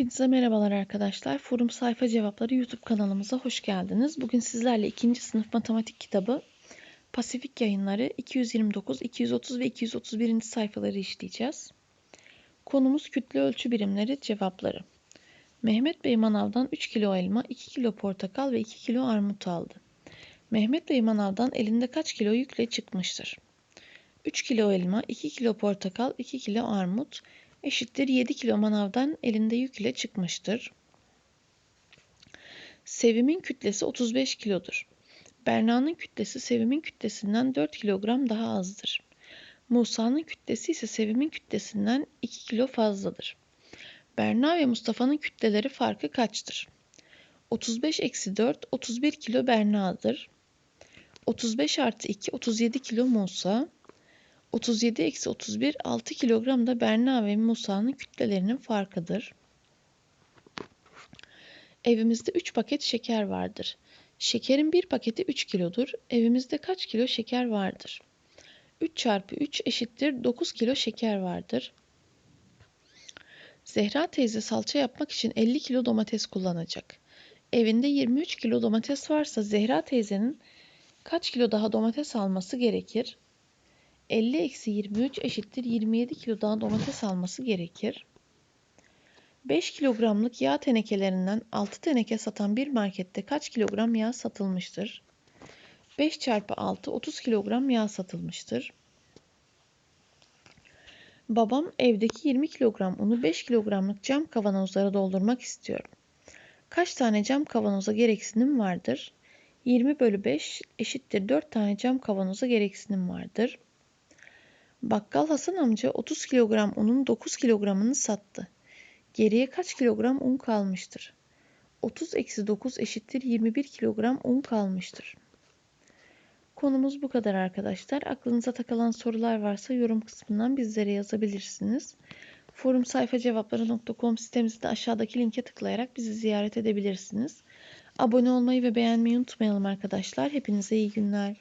Hepinize merhabalar arkadaşlar. Forum Sayfa Cevapları YouTube kanalımıza hoş geldiniz. Bugün sizlerle 2. sınıf matematik kitabı Pasifik Yayınları 229, 230 ve 231. sayfaları işleyeceğiz. Konumuz kütle ölçü birimleri cevapları. Mehmet Bey manavdan 3 kilo elma, 2 kilo portakal ve 2 kilo armut aldı. Mehmet Bey manavdan elinde kaç kilo yükle çıkmıştır? 3 kilo elma, 2 kilo portakal, 2 kilo armut eşittir 7 kilo manavdan elinde yük ile çıkmıştır. Sevim'in kütlesi 35 kilodur. Berna'nın kütlesi Sevim'in kütlesinden 4 kilogram daha azdır. Musa'nın kütlesi ise Sevim'in kütlesinden 2 kilo fazladır. Berna ve Mustafa'nın kütleleri farkı kaçtır? 35 eksi 4 31 kilo Berna'dır. 35 artı 2 37 kilo Musa. 37 eksi 31 6 kilogram da Berna ve Musa'nın kütlelerinin farkıdır. Evimizde 3 paket şeker vardır. Şekerin bir paketi 3 kilodur. Evimizde kaç kilo şeker vardır? 3 çarpı 3 eşittir 9 kilo şeker vardır. Zehra teyze salça yapmak için 50 kilo domates kullanacak. Evinde 23 kilo domates varsa Zehra teyzenin kaç kilo daha domates alması gerekir? 50 eksi 23 eşittir 27 kilo daha domates alması gerekir. 5 kilogramlık yağ tenekelerinden 6 teneke satan bir markette kaç kilogram yağ satılmıştır? 5 çarpı 6 30 kilogram yağ satılmıştır. Babam evdeki 20 kilogram unu 5 kilogramlık cam kavanozlara doldurmak istiyor. Kaç tane cam kavanoza gereksinim vardır? 20 bölü 5 eşittir 4 tane cam kavanoza gereksinim vardır. Bakkal Hasan amca 30 kilogram unun 9 kilogramını sattı. Geriye kaç kilogram un kalmıştır? 30 eksi 9 eşittir 21 kilogram un kalmıştır. Konumuz bu kadar arkadaşlar. Aklınıza takılan sorular varsa yorum kısmından bizlere yazabilirsiniz. Forum sayfa cevapları.com sitemizde aşağıdaki linke tıklayarak bizi ziyaret edebilirsiniz. Abone olmayı ve beğenmeyi unutmayalım arkadaşlar. Hepinize iyi günler.